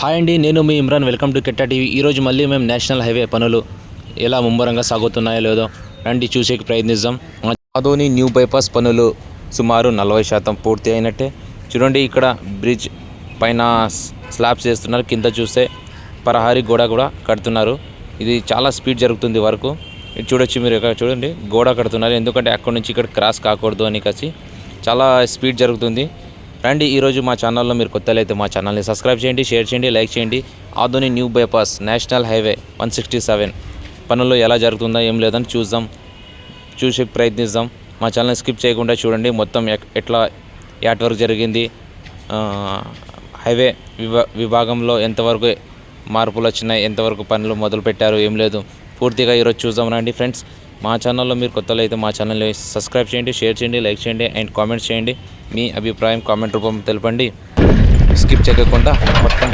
Hi అండి నేను మీ ఇమ్రాన్. వెల్కమ్ టు కెట్టా టీవీ. ఈరోజు మళ్ళీ మేము నేషనల్ హైవే పనులు ఎలా ముమ్మరంగా సాగుతున్నాయో లేదో రండి చూసేకి ప్రయత్నిద్దాం. ఆదోని న్యూ బైపాస్ పనులు సుమారు నలభై శాతం పూర్తి అయినట్టే. చూడండి ఇక్కడ బ్రిడ్జ్ పైన స్లాబ్స్ వేస్తున్నారు. కింద చూస్తే పరహారి గోడ కూడా కడుతున్నారు. ఇది చాలా స్పీడ్ జరుగుతుంది వరకు. ఇది చూడొచ్చు మీరు ఇక్కడ చూడండి. గోడ కడుతున్నారు. ఎందుకంటే అక్కడ నుంచి ఇక్కడ క్రాస్ కాకూడదు అని కలిసి చాలా స్పీడ్ జరుగుతుంది. రండి ఈరోజు మా ఛానల్లో మీరు కొత్తలు అయితే మా ఛానల్ని సబ్స్క్రైబ్ చేయండి షేర్ చేయండి లైక్ చేయండి. Adoni new bypass national highway one sixty seven. పనుల్లో ఎలా జరుగుతుందో ఏం లేదని చూద్దాం చూసి ప్రయత్నిద్దాం. మా ఛానల్ని స్కిప్ చేయకుండా చూడండి మొత్తం ఎట్లా యాట్ జరిగింది హైవే విభా విభాగంలో ఎంతవరకు మార్పులు వచ్చినాయి ఎంతవరకు పనులు మొదలుపెట్టారు ఏం లేదు. పూర్తిగా ఈరోజు చూద్దాం రండి ఫ్రెండ్స్. మా ఛానల్లో మీరు కొత్తలు అయితే మా ఛానల్ని సబ్స్క్రైబ్ చేయండి షేర్ చేయండి లైక్ చేయండి అండ్ కామెంట్స్ చేయండి. మీ అభిప్రాయం కామెంట్ రూపంలో తెలపండి. స్కిప్ చేయకుండా మొత్తం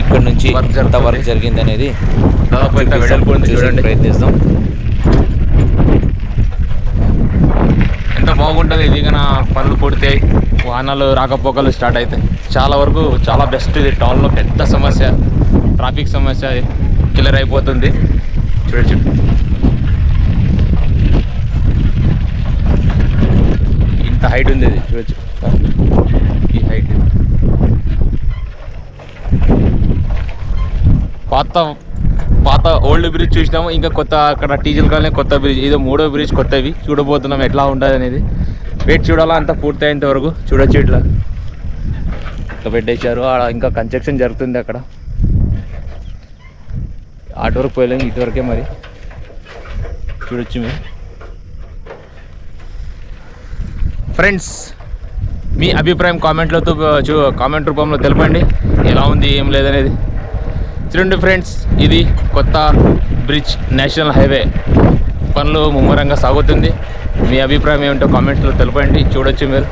ఇక్కడ నుంచి ఎంత వర్క్ జరిగింది అనేది. ప్రయత్నిస్తాం. ఎంత బాగుంటుంది ఇది నా పనులు పూర్తయి వాహనాలు రాకపోకలు స్టార్ట్ అవుతాయి చాలా వరకు చాలా బెస్ట్ ఇది. టౌన్లో పెద్ద సమస్య. ట్రాఫిక్ సమస్య. క్లియర్ అయిపోతుంది. ఇంత హైట్ ఉంది ఇది చూడొచ్చు. ఈ హైట్. పాత పాత ఓల్డ్ బ్రిడ్జ్ చూసినాము ఇంకా కొత్త అక్కడ టీజల్ కాలనీ కొత్త బ్రిడ్జ్ ఇదో మూడో బ్రిడ్జ్ కొత్తవి. చూడబోతున్నాం ఎట్లా ఉంటుంది అనేది. వెయిట్ చూడాలా అంతా పూర్తయ్యేంత వరకు. చూడొచ్చు ఇట్లా. ఇట్లా పెట్టేశారు ఆడ ఇంకా కన్స్ట్రక్షన్ జరుగుతుంది అక్కడ. అటు వరకు పోయలేము ఇటు వరకే మరి. చూడొచ్చు మేము. ఫ్రెండ్స్ మీ అభిప్రాయం కామెంట్లతో చూ కామెంట్ రూపంలో తెలపండి. ఎలా ఉంది ఏం లేదనేది. చూడండి ఫ్రెండ్స్ ఇది కొత్త బ్రిడ్జ్ నేషనల్ హైవే పనులు ముమ్మరంగా సాగుతుంది. మీ అభిప్రాయం ఏమిటో కామెంట్స్లో తెలపండి. చూడొచ్చు మీరు.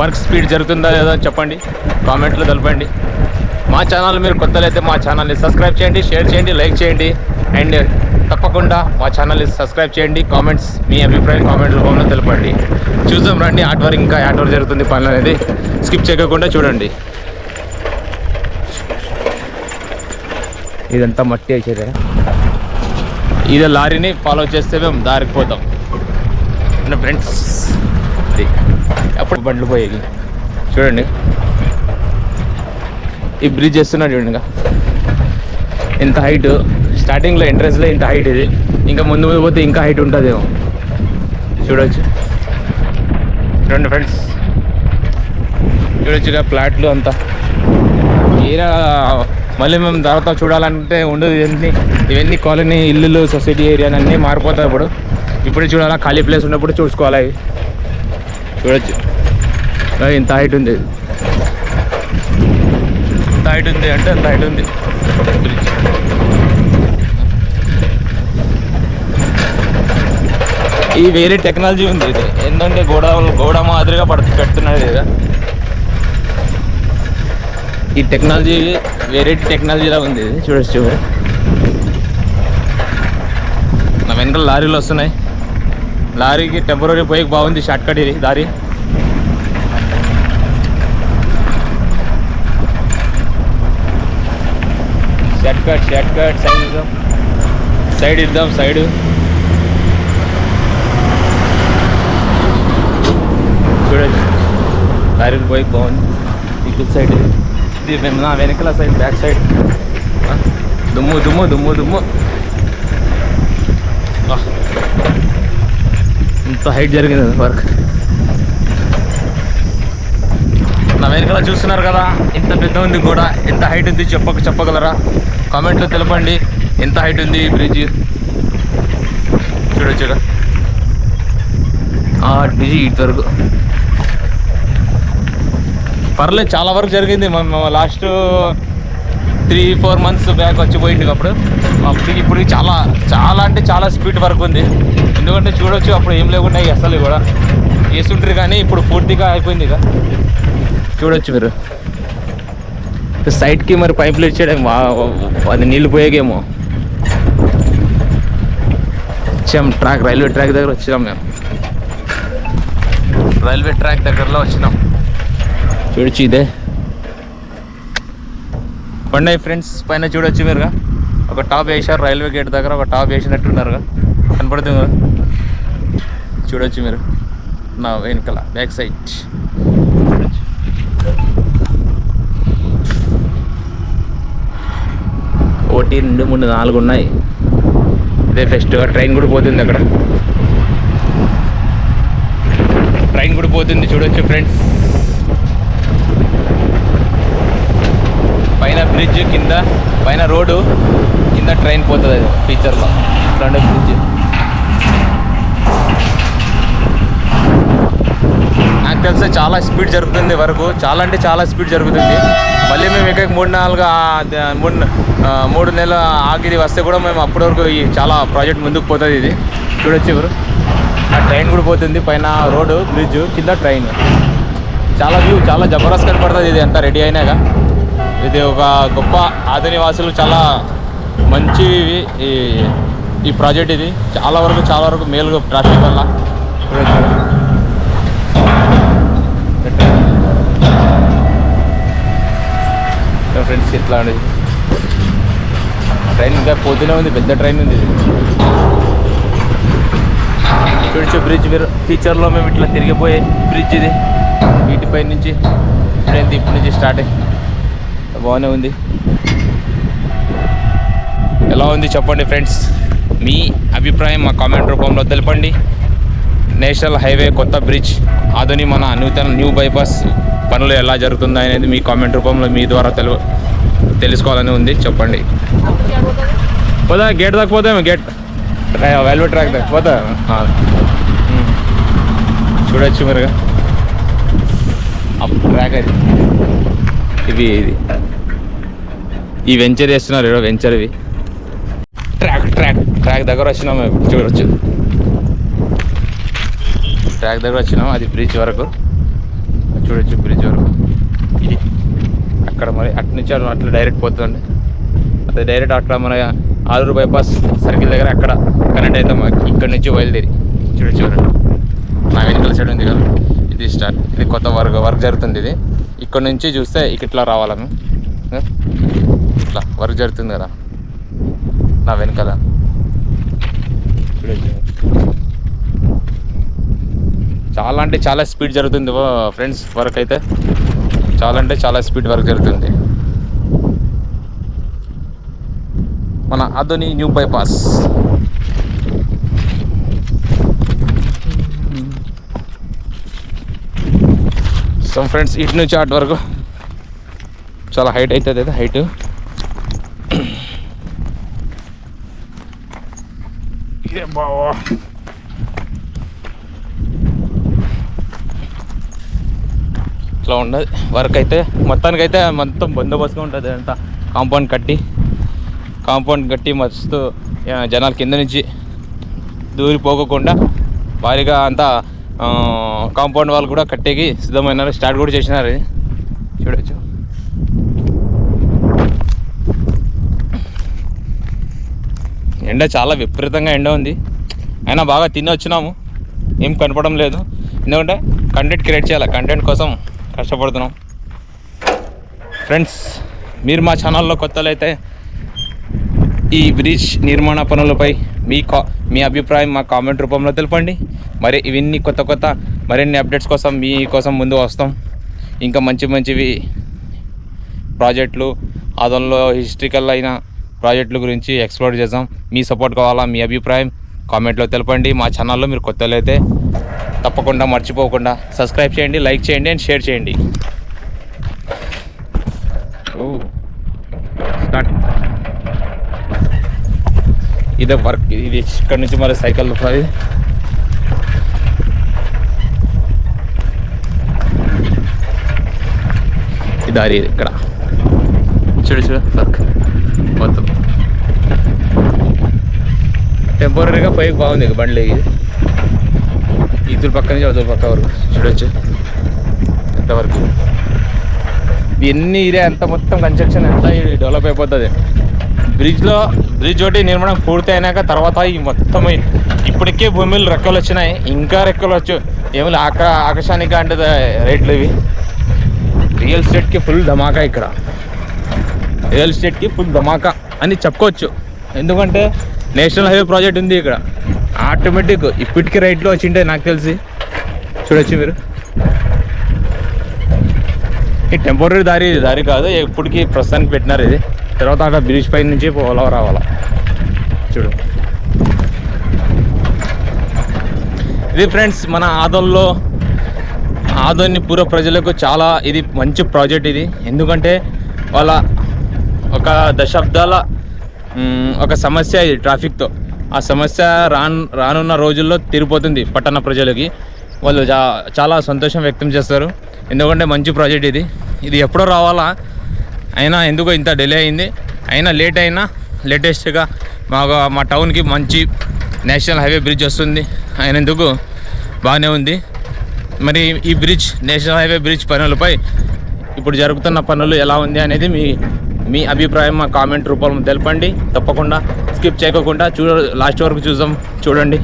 వర్క్ స్పీడ్ జరుగుతుందా లేదా చెప్పండి. కామెంట్లో తెలపండి. మా ఛానల్ మీరు కొత్తలైతే మా ఛానల్ని సబ్స్క్రైబ్ చేయండి షేర్ చేయండి లైక్ చేయండి. అండ్ తప్పకుండా మా ఛానల్ని సబ్స్క్రైబ్ చేయండి. కామెంట్స్ మీ అభిప్రాయం కామెంట్ రూపంలో తెలపండి. చూద్దాం రండి ఆట్ వర్క్ ఇంకా యాట్ వర్క్ జరుగుతుంది పనులు అనేది. స్కిప్ చేయకుండా చూడండి. ఇదంతా మట్టి వచ్చేది ఇదే లారీని ఫాలో చేస్తే మేము దారికి పోతాం. ఫ్రెండ్స్ అప్పుడు బండ్లు పోయేవి. చూడండి. ఈ బ్రిడ్జ్ చేస్తున్నాడు చూడండి ఇంకా. ఇంత హైట్ స్టార్టింగ్లో ఎంట్రన్స్లో ఇంత హైట్ ఇది. ఇంకా ముందు ముందు పోతే ఇంకా హైట్ ఉంటుందేమో. చూడొచ్చు. చూడండి ఫ్రెండ్స్ చూడొచ్చు ఇక ఫ్లాట్లు అంతా. ఏరా మళ్ళీ మేము తర్వాత చూడాలంటే ఉండదు ఇవన్నీ. ఇవన్నీ కాలనీ ఇల్లులు సొసైటీ ఏరియా అన్నీ మారిపోతాయి ఇప్పుడు. ఇప్పుడు చూడాలా ఖాళీ ప్లేస్ ఉన్నప్పుడు చూసుకోవాలి అవి చూడొచ్చు. ఇంత హైట్ ఉంది. ఎంత హైట్ ఉంది అంటే ఎంత హైట్ ఉంది. బ్రిడ్జ్ ఈ వేరే టెక్నాలజీ ఉంది ఇది. ఏంటంటే గోడ గోడ మాదిరిగా పడ పెడుతున్నాడు కదా ఈ టెక్నాలజీ వేరే టెక్నాలజీలా ఉంది ఇది. చూడొచ్చు నా వెనకాల లారీలు వస్తున్నాయి. లారీకి టెంపరీ పోయి బాగుంది షార్ట్ కట్ ఇది దారి. Short cut short cut side ఇద్దాం సైడ్ ఇద్దాం సైడ్ చూడొచ్చు లారీలు పోయి బాగుంది ఇటు సైడ్ ఇది మేము నా వెనకాల సైడ్ బ్యాక్ సైడ్ ఆ, దుమ్ము దుమ్ము దుమ్ము దుమ్ము ఆ. ఇంత హైట్ జరిగింది వర్క్ నా వెనకాల చూస్తున్నారు కదా ఇంత పెద్ద ఉంది కూడా ఎంత హైట్ ఉంది చెప్పక చెప్పగలరా? కామెంట్లో తెలపండి ఎంత హైట్ ఉంది ఈ బ్రిడ్జ్ చూడ చూడ. బ్రిడ్జ్ ఇటు వరకు పర్లేదు చాలా వరకు జరిగింది. Last three four months back వచ్చి పోయింది అప్పుడు. అప్పటికి ఇప్పుడు చాలా చాలా అంటే చాలా స్పీడ్ వర్క్ ఉంది. ఎందుకంటే చూడొచ్చు అప్పుడు ఏం లేకుండా అసలు కూడా. వేస్తుంటారు కానీ ఇప్పుడు పూర్తిగా అయిపోయింది ఇక. చూడొచ్చు మీరు. సైడ్కి మరి పైపులు ఇచ్చేయడం అది నీళ్ళు పోయేకేమో వచ్చాం ట్రాక్ రైల్వే ట్రాక్ దగ్గర వచ్చాం మేము. రైల్వే ట్రాక్ దగ్గరలో వచ్చినాం. చూడొచ్చు ఇదే. బండి ఫ్రెండ్స్ పైన చూడొచ్చు మీరుగా ఒక టాప్ వేసారు రైల్వే గేట్ దగ్గర ఒక టాప్ వేసినట్టున్నారుగా కనపడుతుంది? కదా చూడొచ్చు మీరు. నా వెనకాల బ్యాక్ సైడ్. ఒకటి రెండు మూడు నాలుగు ఉన్నాయి. ఇదే ఫెస్ట్గా ట్రైన్ కూడా పోతుంది అక్కడ. ట్రైన్ కూడా పోతుంది చూడొచ్చు ఫ్రెండ్స్. పైన బ్రిడ్జ్ కింద పైన రోడ్డు కింద ట్రైన్ పోతుంది అది ఫీచర్లో ఇట్లాంటి బ్రిడ్జ్. నాకు తెలిసి చాలా స్పీడ్ జరుగుతుంది వరకు. చాలా అంటే చాలా స్పీడ్ జరుగుతుంది. మళ్ళీ మేము ఇక్కడ మూడు నాలుగు మూడు మూడు నెలల ఆఖరి వస్తే కూడా మేము అప్పటి వరకు ఈ చాలా ప్రాజెక్ట్ ముందుకు పోతుంది ఇది. చూడొచ్చు ఎవరు? ఆ ట్రైన్ కూడా పోతుంది. పైన రోడ్డు బ్రిడ్జ్ కింద ట్రైన్. చాలా వ్యూ చాలా జబర్దస్త్ కనపడుతుంది ఇది అంతా రెడీ అయినాక. ఇది ఒక గొప్ప ఆదినివాసులు చాలా మంచి ఈ ఈ ప్రాజెక్ట్ ఇది. చాలా వరకు చాలా వరకు మేలు ట్రాఫిక్ వల్ల. ఫ్రెండ్స్ ఎట్లా ట్రైన్ ఇంకా పోతూనే ఉంది పెద్ద ట్రైన్ ఉంది ఇది. బ్రిడ్జ్ మీరు ఫ్యూచర్లో మేము ఇట్లా తిరిగిపోయే బ్రిడ్జ్ ఇది. వీటిపై నుంచి ట్రైన్ ఇప్పటి నుంచి స్టార్ట్ అయ్యి. బాగానే ఉంది. ఎలా ఉంది చెప్పండి ఫ్రెండ్స్? మీ అభిప్రాయం మా కామెంట్ రూపంలో తెలపండి. నేషనల్ హైవే కొత్త బ్రిడ్జ్ ఆధుని మన నూతన న్యూ బైపాస్ పనులు ఎలా జరుగుతుంది అనేది మీ కామెంట్ రూపంలో మీ ద్వారా తెలు తెలుసుకోవాలని ఉంది. చెప్పండి. పోదా గేట్ దాకా పోతాం గేట్. రైల్వే ట్రాక్ దాకా పోతా. చూడొచ్చు మీరుగా. ట్రాక్ అది. ఇవి ఇది. ఈ వెంచర్ చేస్తున్నారు ఈడ వెంచర్ ఇవి ట్రాక్ ట్రాక్. ట్రాక్ దగ్గర వచ్చినాం మేము. ఇప్పుడు చూడొచ్చు. ట్రాక్ దగ్గర వచ్చినాం అది బ్రిడ్జ్ వరకు. చూడొచ్చు బ్రిడ్జ్ వరకు. ఇది. అక్కడ మరి అటు నుంచి అట్లా డైరెక్ట్ పోతుంది అదే డైరెక్ట్ అట్లా మన ఆలూరు బైపాస్ సర్కిల్ దగ్గర అక్కడ కనెక్ట్ అవుతాం ఇక్కడ నుంచి బయలుదేరి. చూడొచ్చు చూడండి. నా వెనుకల సైడ్ ఉంది కదా. ఇది స్టార్ట్ ఇది కొత్త వర్క్ వర్క్ జరుగుతుంది ఇది. ఇక్కడ నుంచి చూస్తే ఇట్లా రావాలా మేము? ఇట్లా వర్క్ జరుగుతుంది కదా. నా వెనకాల. చూడొచ్చు. చాలా అంటే చాలా స్పీడ్ జరుగుతుంది ఫ్రెండ్స్ వర్క్ అయితే. చాలా అంటే చాలా స్పీడ్ వర్క్ జరుగుతుంది. మన Adoni new bypass so friends ఇటు నుంచి అటు వరకు చాలా హైట్ అవుతుంది అయితే హైట్ ఇదే బావా. అట్లా ఉండదు. వర్క్ అయితే మొత్తానికి అయితే మొత్తం బందోబస్తుగా ఉంటుంది అంతా కాంపౌండ్ కట్టి కాంపౌండ్ కట్టి మస్తు జనాలు కింద నుంచి దూరిపోకుండా భారీగా అంతా కాంపౌండ్ వాళ్ళు కూడా కట్టేకి సిద్ధమైనారు. స్టార్ట్ కూడా చేసినారు ఇది. చూడొచ్చు. ఎండ చాలా విపరీతంగా ఎండ ఉంది. అయినా బాగా తిని వచ్చినాము. ఏం కనపడం లేదు. ఎందుకంటే కంటెంట్ క్రియేట్ చేయాలి. కంటెంట్ కోసం కష్టపడుతున్నాం. ఫ్రెండ్స్ మీరు మా ఛానల్లో కొత్తలు అయితే ఈ బ్రిడ్జ్ నిర్మాణ పనులపై మీ కా మీ అభిప్రాయం మా కామెంట్ రూపంలో తెలపండి. మరి ఇవన్నీ కొత్త కొత్త మరిన్ని అప్డేట్స్ కోసం మీ కోసం ముందు వస్తాం. ఇంకా మంచి మంచివి ప్రాజెక్టులు అదనలో హిస్టరికల్ అయిన ప్రాజెక్టుల గురించి ఎక్స్ప్లోర్ చేద్దాం. మీ సపోర్ట్ కావాలా మీ అభిప్రాయం కామెంట్లో తెలపండి. మా ఛానల్లో మీరు కొత్తలు అయితే తప్పకుండా మర్చిపోకుండా సబ్స్క్రైబ్ చేయండి లైక్ చేయండి అండ్ షేర్ చేయండి. స్టార్ట్ ఇదే వర్క్ ఇది ఇక్కడ నుంచి మరి సైకిల్ అది ఈ దారి ఇక్కడ. చూడు చూడు వర్క్. మొత్తం. టెంపరీగా పైకి బాగుంది ఇక బండి ఇద్దరు పక్క నుంచి అదురు పక్క వరకు. చూడొచ్చు. ఎంతవరకు? ఇవన్నీ ఏరియా అంత మొత్తం కన్స్ట్రక్షన్ ఎంత డెవలప్ అయిపోతుంది. బ్రిడ్జ్లో బ్రిడ్జ్ ఒకటి నిర్మాణం పూర్తి అయినాక తర్వాత ఈ మొత్తం ఇప్పటికే భూమిలో రెక్కలు వచ్చినాయి. ఇంకా రెక్కలు వచ్చు. ఏమి ఆక ఆకాశానికి అంటే రేట్లు ఇవి. రియల్ ఎస్టేట్కి ఫుల్ ధమాకా ఇక్కడ. రియల్ ఎస్టేట్కి ఫుల్ ధమాకా అని చెప్పుకోవచ్చు. ఎందుకంటే నేషనల్ హైవే ప్రాజెక్ట్ ఉంది ఇక్కడ. ఆటోమేటిక్ ఇప్పటికి రైట్లో వచ్చింటే నాకు తెలిసి. చూడొచ్చు మీరు. ఈ టెంపరీ దారి దారి కాదు ఇప్పటికీ ప్రస్తుతానికి పెట్టినారు ఇది. తర్వాత అక్కడ బ్రిడ్జ్ పై నుంచి పోవాలా రావాలా? చూడు. ఇది ఫ్రెండ్స్ మన ఆదోన్లో ఆదోని పూర్వ ప్రజలకు చాలా ఇది మంచి ప్రాజెక్ట్ ఇది. ఎందుకంటే వాళ్ళ ఒక దశాబ్దాల ఒక సమస్య ఇది ట్రాఫిక్తో. ఆ సమస్య రాను రానున్న రోజుల్లో తీరిపోతుంది పట్టణ ప్రజలకి. వాళ్ళు చాలా సంతోషం వ్యక్తం చేస్తారు. ఎందుకంటే మంచి ప్రాజెక్ట్ ఇది. ఇది ఎప్పుడో రావాలా? అయినా ఎందుకో ఇంత డిలే అయింది. అయినా లేట్ అయినా లేటెస్ట్గా మా మా టౌన్కి మంచి నేషనల్ హైవే బ్రిడ్జ్ వస్తుంది. అయినందుకు బాగానే ఉంది. మరి ఈ బ్రిడ్జ్ నేషనల్ హైవే బ్రిడ్జ్ పనులపై ఇప్పుడు జరుగుతున్న పనులు ఎలా ఉంది అనేది మీ మీ అభిప్రాయం మా కామెంట్ రూపంలో తెలపండి. తప్పకుండా స్కిప్ చేయకుండా చూ లాస్ట్ వరకు చూద్దాం. చూడండి.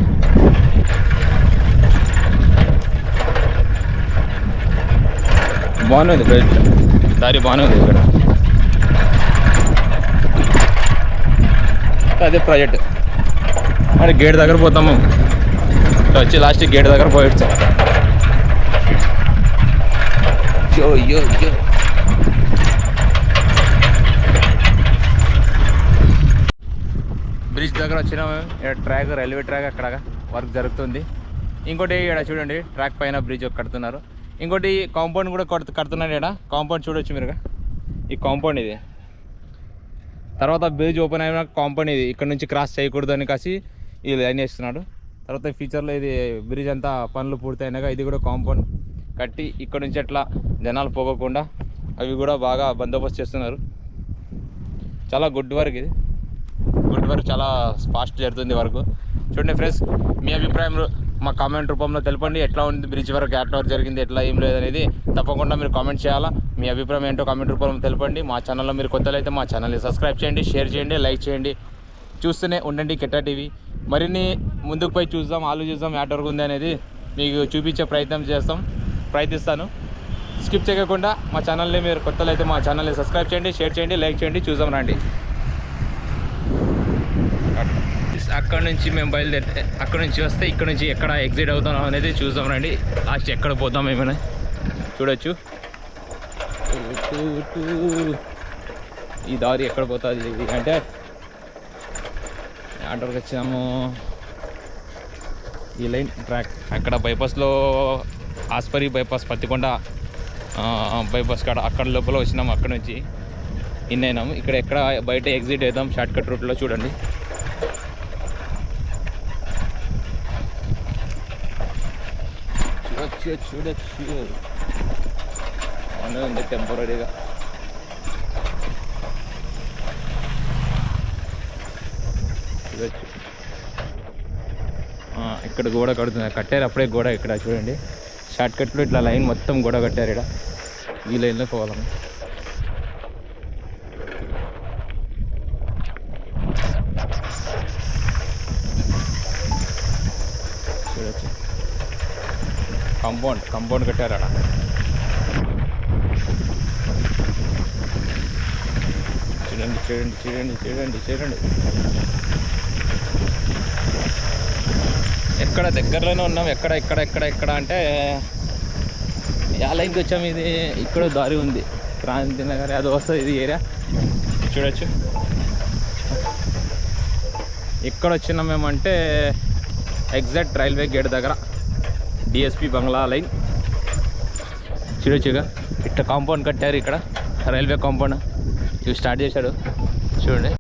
బాగుంది బ్రిడ్జ్ దారి బాగానే ఉంది ఇక్కడ. అదే ప్రాజెక్ట్. మరి గేట్ దగ్గర పోతాము. ఇట్లా వచ్చి లాస్ట్ గేట్ దగ్గర పోయొచ్చు. యో యో యో బ్రిడ్జ్ దగ్గర వచ్చినాము. ఇక్కడ ట్రాక్ రైల్వే ట్రాక్ అక్కడ వర్క్ జరుగుతుంది. ఇంకోటి ఇక్కడ చూడండి ట్రాక్ పైన బ్రిడ్జ్ కడుతున్నారు. ఇంకోటి కాంపౌండ్ కూడా కడుతు కడుతున్నారు ఇక్కడ. కాంపౌండ్ చూడొచ్చు మీరుగా ఈ కాంపౌండ్ ఇది. తర్వాత బ్రిడ్జ్ ఓపెన్ అయిన కాంపౌండ్ ఇది. ఇక్కడ నుంచి క్రాస్ చేయకూడదు అని కాసి ఈ లైన్ వేస్తున్నాడు. తర్వాత ఫ్యూచర్లో ఇది బ్రిడ్జ్ అంతా పనులు పూర్తయినాక ఇది కూడా కాంపౌండ్ కట్టి ఇక్కడ నుంచి అట్లా జనాలు పోగకుండా అవి కూడా బాగా బందోబస్తు చేస్తున్నారు. చాలా గుడ్ వర్క్ ఇది. గుడ్ వర్క్ చాలా ఫాస్ట్ జరుగుతుంది వరకు. చూడండి ఫ్రెండ్స్ మీ అభిప్రాయం మా కామెంట్ రూపంలో తెలపండి. ఎట్లా ఉంది బ్రిడ్జ్ వరకు ఎట్లా వరకు జరిగింది ఎట్లా ఏం లేదనేది తప్పకుండా మీరు కామెంట్ చేయాలా. మీ అభిప్రాయం ఏంటో కామెంట్ రూపంలో తెలపండి. మా ఛానల్లో మీరు కొత్తలు అయితే మా ఛానల్ని సబ్స్క్రైబ్ చేయండి షేర్ చేయండి లైక్ చేయండి. చూస్తూనే ఉండండి కెట్టా టీవీ. మరిన్ని ముందుకు పోయి చూద్దాం ఆలోచిద్దాం ఎట్ వరకు ఉంది అనేది మీకు చూపించే ప్రయత్నం చేస్తాం ప్రయత్నిస్తాను. స్కిప్ చేయకుండా మా ఛానల్ని మీరు కొత్తలు అయితే మా ఛానల్ని సబ్స్క్రైబ్ చేయండి షేర్ చేయండి లైక్ చేయండి చూద్దాం రండి. అక్కడ నుంచి మేము బయలుదేరితే అక్కడ నుంచి వస్తే ఇక్కడ నుంచి ఎక్కడ ఎగ్జిట్ అవుతాం అనేది చూద్దాం రండి. లాస్ట్ ఎక్కడ పోతాం ఏమైనా చూడొచ్చు. టూ, ఈ దారి ఎక్కడ పోతుంది అంటే ఆర్డర్కి వచ్చాము. ఈ లైన్ ట్రాక్ అక్కడ బైపాస్లో ఆస్పరి బైపాస్ పత్తికొండ బైపాస్ కాడ అక్కడ లోపల వచ్చినాము అక్కడ నుంచి. ఇన్ అయినాము ఇక్కడ ఎక్కడ బయట ఎగ్జిట్ అవుతాం షార్ట్కట్ రూట్లో చూడండి. చూడొచ్చు చూడొచ్చు బాగానే ఉంది టెంపరీగా చూడొచ్చు ఇక్కడ గోడ కడుతున్నారు కట్టారు అప్పుడే గోడ ఇక్కడ చూడండి. షార్ట్ కట్లో ఇట్లా లైన్ మొత్తం గోడ కట్టారు ఇక్కడ. ఈ లైన్లో పోవాలమ్మ చూడొచ్చు కాంపౌండ్ కాంపౌండ్ కట్టారు అక్కడ చూడండి చూడండి చూడండి చూడండి చూడండి. ఎక్కడ దగ్గరలోనే ఉన్నాం ఎక్కడ ఎక్కడ ఎక్కడ ఎక్కడ అంటే యా వచ్చాము ఇది ఇక్కడ దారి ఉంది. క్రాంతి నగర్ అది వస్తుంది ఇది ఏరియా. చూడొచ్చు. ఎక్కడ వచ్చినాం మేమంటే ఎగ్జాక్ట్ రైల్వే గేట్ దగ్గర. DSP bungalow line. చూడొచ్చుగా ఇట్ట కాంపౌండ్ కట్టారు ఇక్కడ. Railway compound. ఇవి స్టార్ట్ చేశాడు. చూడండి.